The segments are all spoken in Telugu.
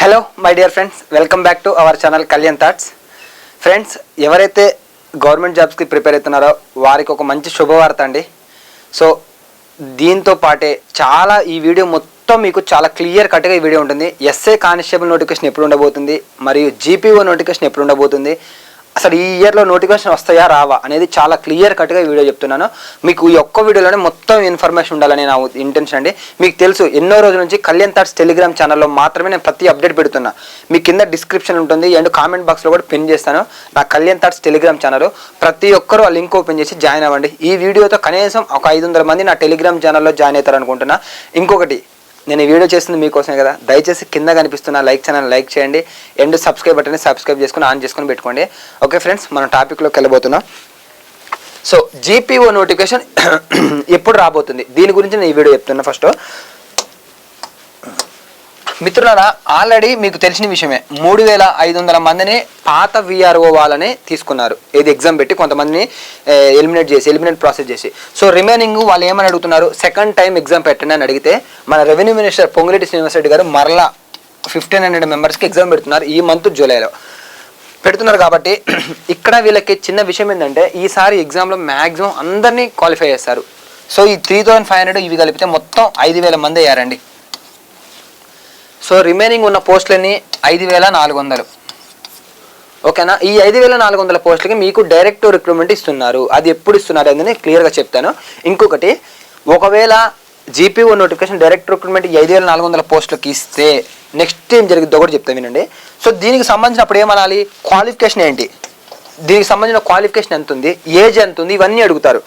Hello my dear friends welcome back to our channel Kalyan thoughts friends ఎవరైతే గవర్నమెంట్ జాబ్స్కి ప్రిపేర్ అవుతున్నారో వారికి ఒక మంచి శుభవార్త అండి. సో దీంతో పాటే చాలా ఈ వీడియో మొత్తం మీకు చాలా క్లియర్ కట్గా ఈ వీడియో ఉంటుంది. ఎస్ఏ కానిస్టేబుల్ నోటిఫికేషన్ ఎప్పుడు ఉండబోతుంది? మరియు జీపీఓ నోటిఫికేషన్ ఎప్పుడు ఉండబోతుంది? అసలు ఈ ఇయర్లో నోటిఫికేషన్ వస్తాయా రావా అనేది చాలా క్లియర్ కట్గా వీడియో చెప్తున్నాను. మీకు ఈ ఒక్క వీడియోలోనే మొత్తం ఇన్ఫర్మేషన్ ఉండాలని నా ఇంటెన్షన్ అండి. మీకు తెలుసు ఎన్నో రోజుల నుంచి కళ్యాణ్ థాట్స్ టెలిగ్రామ్ ఛానల్లో మాత్రమే నేను ప్రతి అప్డేట్ పెడుతున్నా. మీ కింద డిస్క్రిప్షన్ ఉంటుంది అండ్ కామెంట్ బాక్స్లో కూడా పిన్ చేస్తాను. నా కళ్యాణ్ థాట్స్ టెలిగ్రామ్ ఛానల్ ప్రతి ఒక్కరూ ఆ లింక్ ఓపెన్ చేసి జాయిన్ అవ్వండి. ఈ వీడియోతో కనీసం ఒక ఐదు వందల మంది నా టెలిగ్రామ్ ఛానల్లో జాయిన్ అవుతారు అనుకుంటున్నా ఇంకొకటి నేను ఈ వీడియో చేస్తుంది మీకోసమే కదా. దయచేసి కింద కనిపిస్తున్న లైక్ ఛానల్ లైక్ చేయండి. అండ్ సబ్స్క్రైబ్ బటన్ సబ్స్క్రైబ్ చేసుకుని ఆన్ చేసుకుని పెట్టుకోండి. ఓకే ఫ్రెండ్స్ మనం టాపిక్లోకి వెళ్ళబోతున్నాం. సో జీపీఓ నోటిఫికేషన్ ఎప్పుడు రాబోతుంది? దీని గురించి నేను ఈ వీడియో చెప్తున్నా ఫస్ట్ మిత్రులారా ఆల్రెడీ మీకు తెలిసిన విషయమే. మూడు వేల ఐదు వందల మందిని పాత విఆర్ఓ వాళ్ళని తీసుకున్నారు. ఏది ఎగ్జామ్ పెట్టి కొంతమందిని ఎలిమినేట్ చేసి ఎలిమినేట్ ప్రాసెస్ చేసి. సో రిమైనింగ్ వాళ్ళు ఏమని అడుగుతున్నారు? సెకండ్ టైం ఎగ్జామ్ పెట్టండి అని అడిగితే మన రెవెన్యూ మినిస్టర్ పొంగులేటి శ్రీనివాసరెడ్డి గారు మరలా ఫిఫ్టీన్ హండ్రెడ్ మెంబర్స్కి ఎగ్జామ్ పెడుతున్నారు ఈ మంత్ జూలైలో. పెడుతున్నారు కాబట్టి ఇక్కడ వీళ్ళకి చిన్న విషయం ఏంటంటే ఈసారి ఎగ్జామ్లో మ్యాక్సిమం అందరినీ క్వాలిఫై చేస్తారు. సో ఈ త్రీ థౌజండ్ ఫైవ్ హండ్రెడ్ ఇవి కలిపితే మొత్తం ఐదు వేల మంది అయ్యారండి. సో రిమైనింగ్ ఉన్న పోస్టులన్నీ ఐదు వేల నాలుగు వందలు. ఓకేనా? ఈ ఐదు వేల నాలుగు వందల పోస్టులకి మీకు డైరెక్ట్ రిక్రూట్మెంట్ ఇస్తున్నారు. అది ఎప్పుడు ఇస్తున్నారు అనేది క్లియర్గా చెప్తాను. ఇంకొకటి ఒకవేళ జీపీఓ నోటిఫికేషన్ డైరెక్ట్ రిక్రూట్మెంట్ ఈ ఐదు వేల నాలుగు వందల పోస్టులకి ఇస్తే నెక్స్ట్ ఏం జరిగిద్దో కూడా చెప్తాను వినండి. సో దీనికి సంబంధించిన అప్పుడు ఏమనాలి? క్వాలిఫికేషన్ ఏంటి? దీనికి సంబంధించిన క్వాలిఫికేషన్ ఎంత ఉంది ఏజ్ ఎంత ఉంది ఇవన్నీ అడుగుతారు.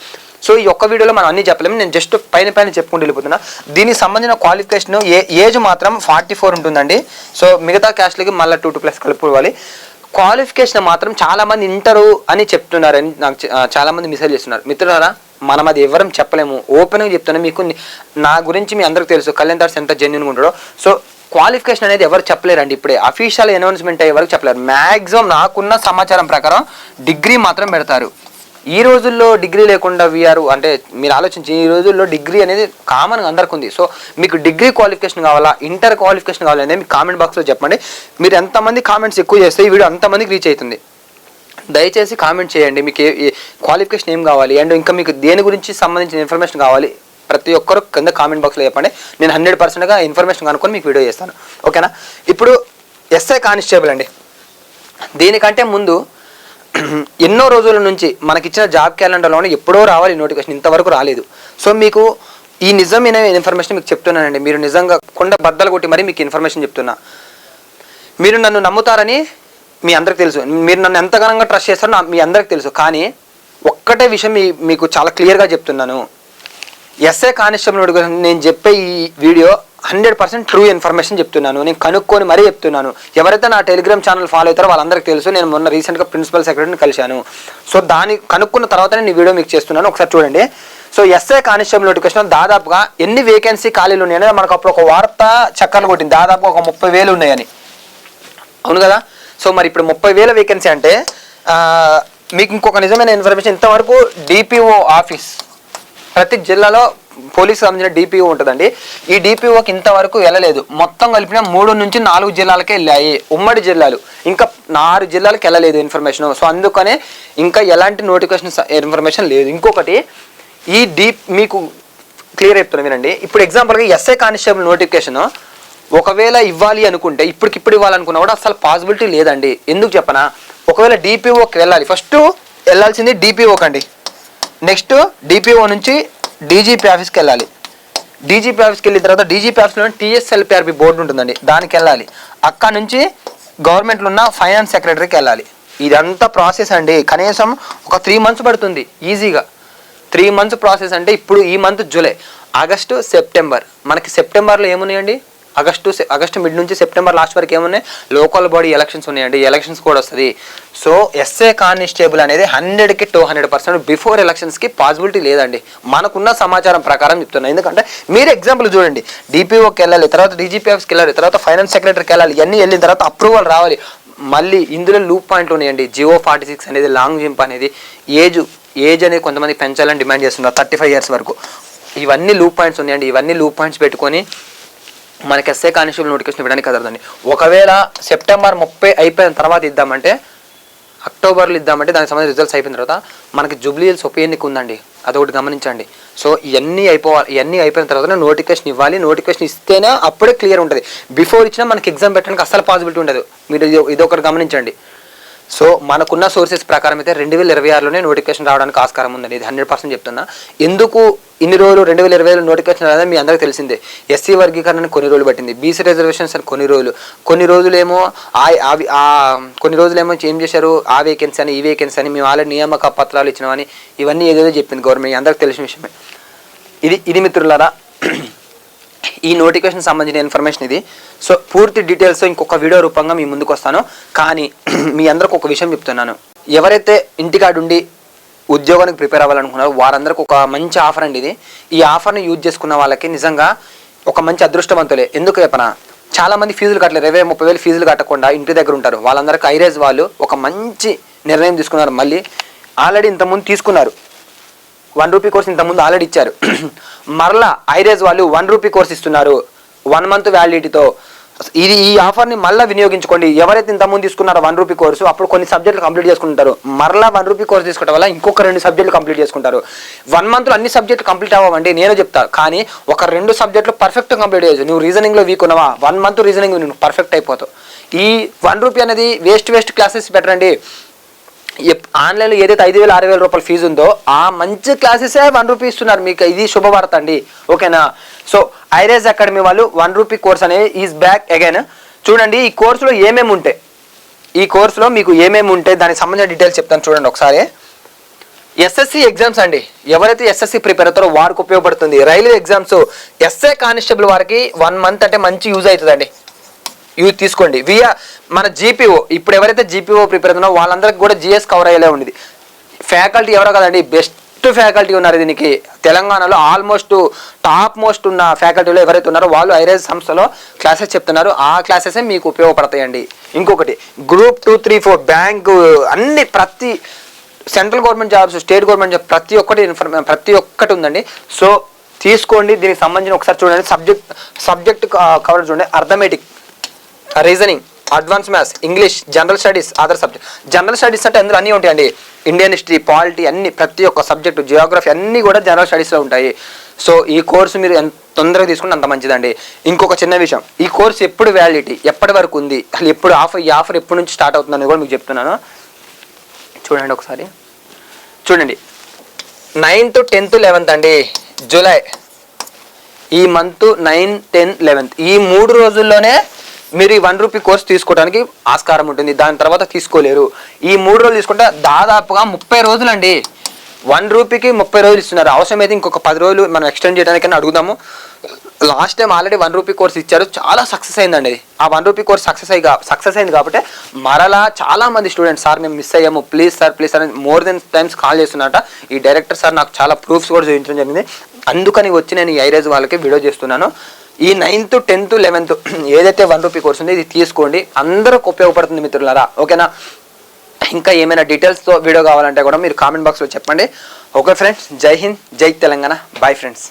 సో ఈ ఒక్క వీడియోలో మనం అన్ని చెప్పలేము. నేను జస్ట్ పైన పైన చెప్పుకుంటూ వెళ్ళిపోతున్నా. దీనికి సంబంధించిన క్వాలిఫికేషన్ ఏ ఏజ్ మాత్రం ఫార్టీ ఫోర్ ఉంటుందండి. సో మిగతా క్యాస్ట్లకి మళ్ళీ టూ టూ ప్లస్ కలుపుకోవాలి. క్వాలిఫికేషన్ మాత్రం చాలామంది ఇంటరు అని చెప్తున్నారని నాకు చాలామంది మిసైజ్ చేస్తున్నారు. మిత్రులారా మనం అది ఎవరం చెప్పలేము. ఓపెన్గా చెప్తున్నా మీకు నా గురించి మీ అందరికి తెలుసు. కళ్యాణ్ దాస్ ఎంత జెన్యున్గా ఉంటాడో. సో క్వాలిఫికేషన్ అనేది ఎవరు చెప్పలేరండి ఇప్పుడే. అఫీషియల్ అనౌన్స్మెంట్ అయ్యే వరకు చెప్పలేరు. మ్యాక్సిమం నాకున్న సమాచారం ప్రకారం డిగ్రీ మాత్రం పెడతారు. ఈ రోజుల్లో డిగ్రీ లేకుండా వీఆర్ అంటే మీరు ఆలోచించి ఈ రోజుల్లో డిగ్రీ అనేది కామన్ అందరికి ఉంది. సో మీకు డిగ్రీ క్వాలిఫికేషన్ కావాలా? ఇంటర్ క్వాలిఫికేషన్ కావాలా అనేది మీకు కామెంట్ బాక్స్లో చెప్పండి. మీరు ఎంతమంది కామెంట్స్ ఎక్కువ చేస్తే ఈ వీడియో అంతమందికి రీచ్ అవుతుంది. దయచేసి కామెంట్ చేయండి. మీకు ఏ క్వాలిఫికేషన్ ఏం కావాలి? అండ్ ఇంకా మీకు దేని గురించి సంబంధించిన ఇన్ఫర్మేషన్ కావాలి? ప్రతి ఒక్కరు కింద కామెంట్ బాక్స్లో చెప్పండి. నేను హండ్రెడ్ పర్సెంట్గా ఇన్ఫర్మేషన్ కనుక్కొని మీకు వీడియో చేస్తాను. ఓకేనా ఇప్పుడు ఎస్ఐ కానిస్టేబుల్ అండి. దీనికంటే ముందు ఎన్నో రోజుల నుంచి మనకిచ్చిన జాబ్ క్యాలెండర్లోనే ఎప్పుడో రావాలి నోటిఫికేషన్ ఇంతవరకు రాలేదు. సో మీకు ఈ నిజమైన ఇన్ఫర్మేషన్ మీకు చెప్తున్నానండి. మీరు నిజంగా కొండ బద్దలు కొట్టి మరీ మీకు ఇన్ఫర్మేషన్ చెప్తున్నా. మీరు నన్ను నమ్ముతారని మీ అందరికి తెలుసు. మీరు నన్ను ఎంతగానో ట్రస్ట్ చేస్తారో మీ అందరికి తెలుసు. కానీ ఒక్కటే విషయం మీకు చాలా క్లియర్గా చెప్తున్నాను. ఎస్ఏ కానిస్టేబుల్ నేను చెప్పే ఈ video hundred percent true information చెప్తున్నాను. నేను కనుక్కొని మరీ చెప్తున్నాను. ఎవరైతే నా టెలిగ్రామ్ ఛానల్ ఫాలో అవుతారో వాళ్ళందరికీ తెలుసు నేను మొన్న రీసెంట్గా ప్రిన్సిపల్ సెక్రటరీని కలిశాను. సో దాన్ని కనుక్కున్న తర్వాత నేను వీడియో మీకు చేస్తున్నాను. ఒకసారి చూడండి. సో ఎస్ఐ కానిస్టేబుల్ నోటిఫికేషన్ దాదాపుగా ఎన్ని వేకెన్సీ ఖాళీలు ఉన్నాయని మనకు అప్పుడు ఒక వార్త చక్కర్లు కొట్టింది. దాదాపు ఒక ముప్పై వేలు ఉన్నాయని. అవును కదా? సో మరి ఇప్పుడు ముప్పై వేల వేకెన్సీ అంటే మీకు ఇంకొక నిజమైన ఇన్ఫర్మేషన్ ఇంతవరకు డిపిఓ ఆఫీస్ ప్రతి జిల్లాలో పోలీసు సంబంధించిన డిపిఓ ఉంటుందండి. ఈ డిపిఓకి ఇంతవరకు వెళ్ళలేదు. మొత్తం కలిపిన మూడు నుంచి నాలుగు జిల్లాలకే వెళ్ళాయి. ఉమ్మడి జిల్లాలు. ఇంకా ఆరు జిల్లాలకు వెళ్ళలేదు ఇన్ఫర్మేషన్. సో అందుకనే ఇంకా ఎలాంటి నోటిఫికేషన్ ఇన్ఫర్మేషన్ లేదు. ఇంకొకటి ఈ డీ మీకు క్లియర్ చెప్తున్నా వినండి. ఇప్పుడు ఎగ్జాంపుల్గా ఎస్ఐ కానిస్టేబుల్ నోటిఫికేషన్ ఒకవేళ ఇవ్వాలి అనుకుంటే ఇప్పటికిప్పుడు ఇవ్వాలనుకున్నా కూడా అసలు పాసిబిలిటీ లేదండి. ఎందుకు చెప్పనా? ఒకవేళ డిపిఓకి వెళ్ళాలి. ఫస్ట్ వెళ్ళాల్సింది డిపిఓకి అండి నెక్స్ట్ డిపిఓ నుంచి డీజీపీ ఆఫీస్కి వెళ్ళాలి. డీజీపీ ఆఫీస్కి వెళ్ళిన తర్వాత డీజీపీ ఆఫీస్లో టీఎస్ఎల్పిఆర్పి బోర్డు ఉంటుందండి. దానికి వెళ్ళాలి. అక్కడ నుంచి గవర్నమెంట్లో ఉన్న ఫైనాన్స్ సెక్రటరీకి వెళ్ళాలి. ఇదంతా ప్రాసెస్ అండి. కనీసం ఒక త్రీ మంత్స్ పడుతుంది. ఈజీగా త్రీ మంత్స్ ప్రాసెస్ అంటే ఇప్పుడు ఈ మంత్ జూలై. August September. మనకి సెప్టెంబర్లో ఏమున్నాయండి? ఆగస్టు ఆగస్టు మిడ్ నుంచి సెప్టెంబర్ లాస్ట్ వరకు ఏమున్నాయి? లోకల్ బాడీ ఎలక్షన్స్ ఉన్నాయండి. ఎలక్షన్స్ కూడా వస్తుంది. సో ఎస్ఏ కానిస్టేబుల్ అనేది హండ్రెడ్కి టూ హండ్రెడ్ పర్సెంట్ బిఫోర్ ఎలక్షన్స్కి పాసిబిలిటీ లేదండి. మనకున్న సమాచారం ప్రకారం చెప్తున్నాను ఎందుకంటే మీరు ఎగ్జాంపుల్ చూడండి. డిపిఓకి వెళ్ళాలి తర్వాత డీజీపీ ఆఫీస్కి వెళ్ళాలి తర్వాత ఫైనాన్స్ సెక్రటరీకి వెళ్ళాలి ఇవన్నీ వెళ్ళిన తర్వాత అప్రూవల్ రావాలి. మళ్ళీ ఇందులో లూప్ పాయింట్లు ఉన్నాయండి. జియో ఫార్టీ సిక్స్ అనేది లాంగ్ జింప్ అనేది ఏజ్ ఏజ్ అనేది కొంతమంది పెంచాలని డిమాండ్ చేస్తున్నారు. థర్టీ ఫైవ్ ఇయర్స్ వరకు. ఇవన్నీ లూప్ పాయింట్స్ ఉన్నాయండి. ఇవన్నీ లూప్ పాయింట్స్ పెట్టుకొని మనకి ఎస్ఏ కానిస్టేబుల్ నోటిఫికేషన్ ఇవ్వడానికి కుదరదండి ఒకవేళ సెప్టెంబర్ ముప్పై అయిపోయిన తర్వాత ఇద్దామంటే అక్టోబర్లో ఇద్దామంటే దానికి సంబంధించిన రిజల్ట్స్ అయిపోయిన తర్వాత మనకి జూబ్లీ హిల్స్ ఉప ఎన్నిక ఉందండి. అదొకటి గమనించండి. సో ఇవన్నీ అయిపోవాలి ఇవన్నీ అయిపోయిన తర్వాత నోటిఫికేషన్ ఇవ్వాలి. నోటిఫికేషన్ ఇస్తేనే అప్పుడే క్లియర్ ఉంటుంది. బిఫోర్ ఇచ్చినా మనకి ఎగ్జామ్ పెట్టడానికి అసలు పాసిబిలిటీ ఉండదు. మీరు ఇది ఒకటి గమనించండి. సో మనకున్న సోర్సెస్ ప్రకారం అయితే రెండు వేల ఇరవై ఆరులోనే నోటిఫికేషన్ రావడానికి ఆస్కారం ఉందండి. ఇది హండ్రెడ్ పర్సెంట్ చెప్తున్నా. ఎందుకు ఇన్ని రోజులు రెండు వేల ఇరవై నోటిఫికేషన్ రాదని మీ అందరికీ తెలిసిందే. ఎస్సీ వర్గీకరణ కొన్ని రోజులు పట్టింది. బీసీ రిజర్వేషన్స్ అని కొన్ని రోజులు. కొన్ని రోజులేమో ఆ అవి కొన్ని రోజులేమో ఏం చేశారు? ఆ వేకెన్సీ అని ఈ వేకెన్సీ అని మేము ఆల్రెడీ నియామక పత్రాలు ఇచ్చినామని ఇవన్నీ ఏదేదో చెప్పింది గవర్నమెంట్. అందరికి తెలిసిన విషయమే. ఇది ఇది మిత్రులారా ఈ నోటిఫికేషన్ సంబంధించిన ఇన్ఫర్మేషన్ ఇది. సో పూర్తి డీటెయిల్స్ ఇంకొక వీడియో రూపంగా మీ ముందుకు వస్తాను. కానీ మీ అందరికి ఒక విషయం చెప్తున్నాను. ఎవరైతే ఇంటికాడుండి ఉద్యోగానికి ప్రిపేర్ అవ్వాలనుకున్నారో వారందరికి ఒక మంచి ఆఫర్ అండి ఇది. ఈ ఆఫర్ని యూజ్ చేసుకున్న వాళ్ళకి నిజంగా ఒక మంచి అదృష్టవంతులే. ఎందుకు చెప్పనా? చాలా మంది ఫీజులు కట్టలేదు ఇరవై ముప్పై వేలు ఫీజులు కట్టకుండా ఇంటి దగ్గర ఉంటారు. వాళ్ళందరికీ ఐరేజ్ వాళ్ళు ఒక మంచి నిర్ణయం తీసుకున్నారు. మళ్ళీ ఆల్రెడీ ఇంతకుముందు తీసుకున్నారు. వన్ రూపీ కోర్స్ ఇంతకుముందు ఆల్రెడీ ఇచ్చారు. మరలా ఐరేజ్ వాళ్ళు వన్ రూపీ కోర్స్ ఇస్తున్నారు. వన్ మంత్ వ్యాలిడిటీతో. ఇది ఈ ఆఫర్ని మళ్ళీ వినియోగించుకోండి. ఎవరైతే ఇంతకుముందు తీసుకున్నారో వన్ రూపీ కోర్సు అప్పుడు కొన్ని సబ్జెక్టులు కంప్లీట్ చేసుకుంటారు. మరలా వన్ రూపీ కోర్స్ తీసుకోవడం వల్ల ఇంకొక రెండు సబ్జెక్టులు కంప్లీట్ చేసుకుంటారు. వన్ మంత్లో అన్ని సబ్జెక్టులు కంప్లీట్ అవ్వండి నేను చెప్తా. కానీ ఒక రెండు సబ్జెక్టులు పర్ఫెక్ట్ కంప్లీట్ చేయొచ్చు నువ్వు రీజనింగ్లో వీక్ ఉన్నావా? వన్ మంత్ రీజనింగ్ నువ్వు పర్ఫెక్ట్ అయిపోతావు. ఈ వన్ రూపీ అనేది వేస్ట్ వేస్ట్ క్లాసెస్ పెట్టరండి. ఆన్లైన్లో ఏదైతే ఐదు వేల ఆరు వేల రూపాయల ఫీజు ఉందో ఆ మంచి క్లాసెసే వన్ రూపీ ఇస్తున్నారు. మీకు ఇది శుభవార్త అండి. ఓకేనా? సో ఐరేజ్ అకాడమీ వాళ్ళు వన్ రూపీ కోర్స్ అనేది ఈజ్ బ్యాక్ అగైన్ చూడండి ఈ కోర్సులో ఏమేమి ఉంటాయి ఈ కోర్సులో మీకు ఏమేమి ఉంటాయి దానికి సంబంధించిన డీటెయిల్స్ చెప్తాను చూడండి ఒకసారి. ఎస్ఎస్సి ఎగ్జామ్స్ అండి. ఎవరైతే ఎస్ఎస్సి ప్రిపేర్ అవుతారో వారికి ఉపయోగపడుతుంది. రైల్వే ఎగ్జామ్స్ ఎస్ఏ కానిస్టేబుల్ వారికి వన్ మంత్ అంటే మంచి యూజ్ అవుతుందండి. యూజ్ తీసుకోండి. వియా మన జీపీఓ ఇప్పుడు ఎవరైతే జీపీఓ ప్రిపేర్ అవుతున్నారో వాళ్ళందరికీ కూడా జిఎస్ కవర్ అయ్యేలా ఉంది ఫ్యాకల్టీ ఎవరో కదండి బెస్ట్ ఫ్యాకల్టీ ఉన్నారు దీనికి. తెలంగాణలో ఆల్మోస్ట్ టాప్ మోస్ట్ ఉన్న ఫ్యాకల్టీలో ఎవరైతే ఉన్నారో వాళ్ళు ఐరేజ్ సంస్థలో క్లాసెస్ చెప్తున్నారు. ఆ క్లాసెసే మీకు ఉపయోగపడతాయండి. ఇంకొకటి group two three four bank అన్ని ప్రతి central government jobs state government job ప్రతి ఒక్కటి ఇన్ఫర్మే ప్రతి ఒక్కటి ఉందండి. సో తీసుకోండి. దీనికి సంబంధించిన ఒకసారి చూడండి. సబ్జెక్ట్ సబ్జెక్ట్ కవర్ చూడండి. Arithmetic reasoning advance maths English general studies other subject general studies అంటే అందులో అన్నీ ఉంటాయండి. ఇండియన్ హిస్టరీ పాలిటీ అన్ని ప్రతి ఒక్క సబ్జెక్టు జియోగ్రఫీ అన్నీ కూడా జనరల్ స్టడీస్లో ఉంటాయి. సో ఈ కోర్సు మీరు ఎంత తొందరగా తీసుకుంటే అంత మంచిదండి. ఇంకొక చిన్న విషయం. ఈ కోర్సు ఎప్పుడు వ్యాలిడిటీ ఎప్పటి వరకు ఉంది? అసలు ఎప్పుడు ఆఫర్ ఈ ఆఫర్ ఎప్పటి నుంచి స్టార్ట్ అవుతుందని కూడా మీకు చెప్తున్నాను. చూడండి ఒకసారి. చూడండి. నైన్త్ టెన్త్ లెవెన్త్ అండి. జూలై ఈ మంత్ నైన్ టెన్ లెవెన్త్ ఈ మూడు రోజుల్లోనే మీరు ఈ వన్ రూపీ కోర్స్ తీసుకోవడానికి ఆస్కారం ఉంటుంది. దాని తర్వాత తీసుకోలేరు. ఈ మూడు రోజులు తీసుకుంటే దాదాపుగా ముప్పై రోజులండి. వన్ రూపీకి ముప్పై రోజులు ఇస్తున్నారు. అవసరమైతే ఇంకొక పది రోజులు మనం ఎక్స్టెండ్ చేయడానికైనా అడుగుదాము. Last time already one rupee course ఇచ్చారు. చాలా సక్సెస్ అయిందండి. ఆ వన్ రూపీ కోర్స్ సక్సెస్ అయ్యి సక్సెస్ అయింది కాబట్టి మరలా చాలా మంది స్టూడెంట్స్ సార్ మేము మిస్ అయ్యాము. Please sir please sir more then times call చేస్తున్నట ఈ డైరెక్టర్ సార్ నాకు చాలా ప్రూఫ్స్ కూడా చూపించడం జరిగింది. అందుకని వచ్చి నేను ఈ ఐరేజ్ వాళ్ళకి వీడియో చేస్తున్నాను. ఈ నైన్త్ టెన్త్ లెవెన్త్ ఏదైతే వన్ రూపీ కోర్స్ ఉందో ఇది తీసుకోండి. అందరికి ఉపయోగపడుతుంది మిత్రులారా. ఓకేనా? ఇంకా ఏమైనా డీటెయిల్స్తో వీడియో కావాలంటే కూడా మీరు కామెంట్ బాక్స్లో చెప్పండి. ఓకే ఫ్రెండ్స్ జై హింద్ జై తెలంగాణ. Bye friends